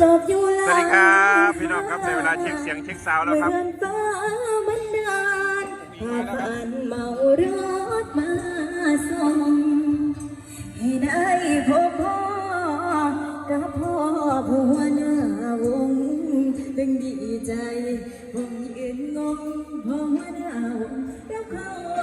จบอยู่สแล้วัสดีครับ พี่น้องครับในเวลาเช็คเสียงเช็คซาวด์แล้วครับเดือนฟ้าบันดาลพาฝันเมารถมาส่งให้ได้พบพ่อกับพ่อผู้หัวหน้าวงตึงดีใจผมยืนงงพ่อหัวหน้าวงแล้วเขา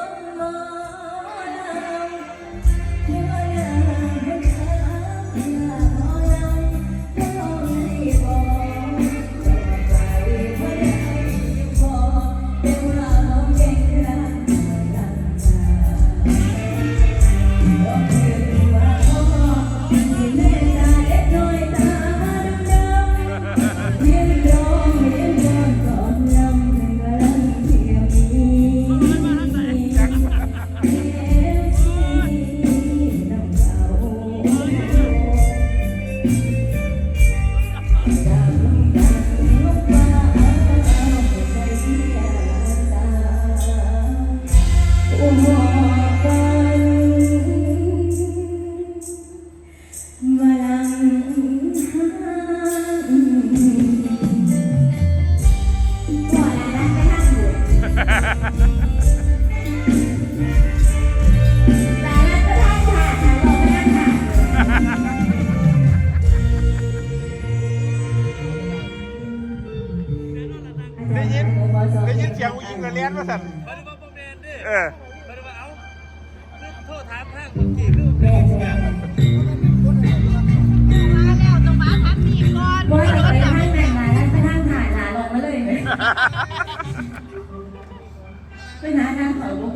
ม ผู้หญิงกระเลียนมาสั่นบริบาบแมนดิเออบริบาเอาคือโทษถามทางเมื่อกี้คือแม่จะบอยไปทางไหนมาแล้วไปทางถ่ายหาลงมาเลยไหมไปหาทางเขาลง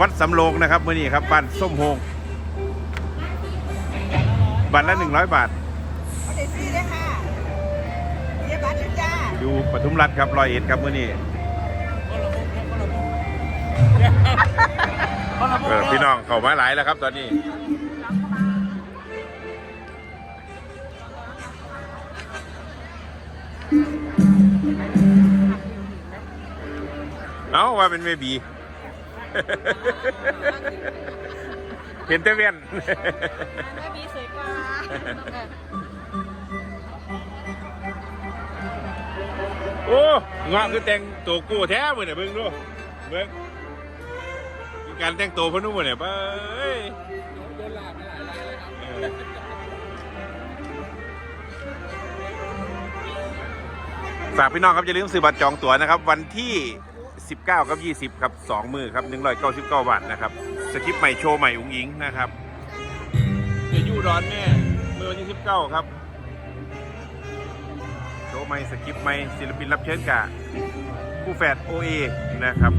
วัดสำโรงนะครับมื่อนี้ครับบ้านส้มโฮงบัตรละหนึ่งร้อยบาท เอาเด็ดซี่เลยค่ะเยี่ยมบ้านจ้าอยู่ปทุมรัฐครับรอยเอ็ดครับมื่อนี้เออพี่น้องเข้ามาหลายแล้วครับตอนนี้ เอ้าว่าเป็นเมบีเห็นแต่เวียนไม่มีสวยกว่า โอ้งอคือแต่งตัวกูแท้เหมือนเนี่ยเบิ่งดูเบิ่งมีการแต่งตัวเพนนุ่มเนี่ยไปฝากพี่น้องครับอย่าลืมซื้อบัตรจองตั๋วนะครับ วันที่ 19 กับ 20 ครับ2มือครับ 199 บาทนะครับสคริปต์ใหม่โชว์ใหม่อุ้งอิงนะครับเดี๋ยวยู่ร้อนแม่เมื่อวันที่ 19 ครับ ไม่สกิปไม่ศิลปินรับเชิญกับคู่แฝดโอเอนะครับ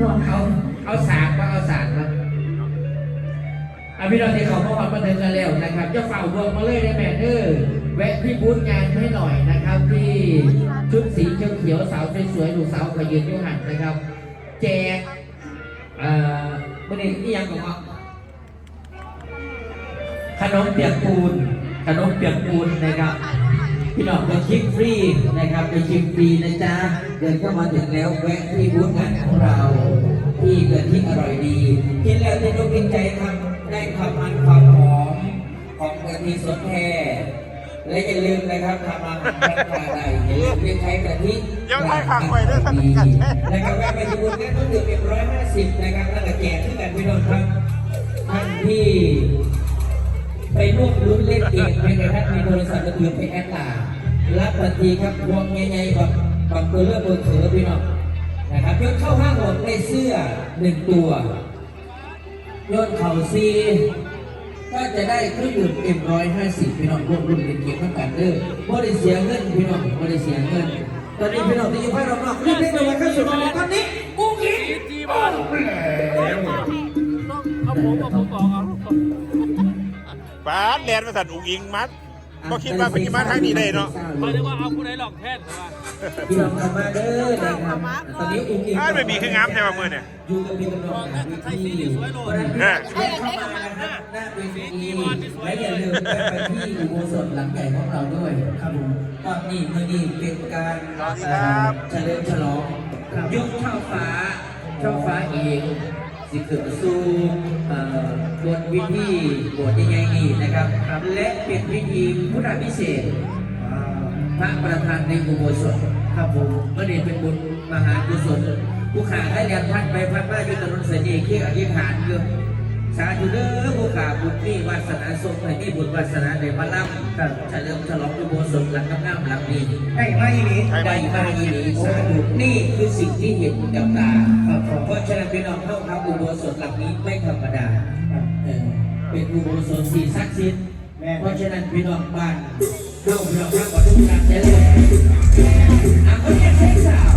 ร่วมเขาเอาสามว่าเอาสามครับอาพี่น้องที่อขาเข้มาถึงเดิกันแล้วนะครับจะฝ่าบวกมาเลยได้แม่เออแวะพี่บุญงานให้หน่อยนะครับ ที่ชุดสีเขียวเขียวสาวสวยๆหนูสาวขยืนยุหันนะครับ แจกเอ่อประเด็นอีกยังของเขาขนมเปียกปูนขนมเปียกปูนนะครับ พี่น้องไปชิมฟรีนะครับไปชิมฟรีนะจ๊ะเดินเข้ามาถึงแล้วแวะที่บูธงานของเรา ที่เกิดที่อร่อยดีกินแล้วที่นุกกินใจทำได้ความมันความหอมของกะทิสดแท้และอย่าลืมนะครับทำอาหารแพ็คปลาใดอย่าลืมเรียกใช้กะทิเดี๋ยวให้ฟังไว้ด้วยท่านกันนะครับแวะไปที่บูธงานต้องดื่มเป็นร้อยห้าสิบนะครับแล้วก็แจกที่กันพี่น้องครับท่านที่ ไปร่วมลุ้นเล่นเกมในท่านมีโทรศัพท์มือถือไปแอดไลน์รับทันทีครับพวงใหญ่ๆแบบบางตัวเลือกเบอร์เขือพี่น้องนะครับยศเข้าห้างหมดได้เสื้อหนึ่งตัวยศเข่าซีก็จะได้เครื่องดื่มเอ็มร้อยห้าสิบพี่น้องร่วมรุ่นเล่นเกมทั้งกันเด้อบ่ได้เสียเงินพี่น้องบ่ได้เสียเงิน ตอนนี้พี่น้องที่อยู่ภายรอบๆรีบเร่งเลยเข้าสู่ภายตอนนี้อุ้งอิงจีบอลเอาผมเอาผมบอก ปาดแลนมาสั่นอุงอิงมัดก็คิดว่าเป็นที่มาทางนี้ได้เนาะหมายถึงว่าเอาผู้ใดหลอกแทนใช่ป่ะพี่น้องกลับมาเด้อนะครับตอนนี้อุ้งอิงอ้าวไม่มีคืองามใช่ป่ะมือเนี่ยอยู่กับพี่กำลังหาวิธีเพราะฉะนั้นเออเรียกเข้ามานะครับหน้าเวทีและอย่าลืมแวะไปที่อุโบสถหลังใหญ่ของเราด้วยครับผมตอนนี้มื่อนี้เป็นการสวัสดีครับเฉลิมฉลองยกช่อฟ้าช่อฟ้าเอง สิเกิดสู่บทวิธีบทยังไงนี่นะครับ และเป็นวิธีพุทธพิเศษพระประธานในอุโบสถครับผมเมื่อเดชเป็นบุญมหากุศลผู้ขาได้ยันพัดไปพัดมาอยู่ถนนเสนีเคียงอธิษฐานเยอะ สาธุเด้อผู้ขาบุญนี่วาสนาทรงให้นี่บุญวาสนาในพระล่ำครับเฉลิมฉลองอุโบสถหลังกำน้ำหลังนี้ได้มาอีนี้ได้มาอีนี้สาธุนี่คือสิ่งที่เห็นกับตาเพราะฉะนั้นพี่น้องเข้าทำอุโบสถหลังนี้ไม่ธรรมดาเป็นอุโบสถสีศักดิ์สิทธิ์เพราะฉะนั้นพี่น้องบ้านเข้าพี่น้องครับขอทุกท่านได้เลยอะคนนี้ใช้สาว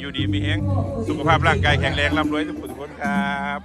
อยู่ดีมีแฮงสุขภาพร่างกายแข็งแรงร่ำรวยทุกคนทุกคนครับ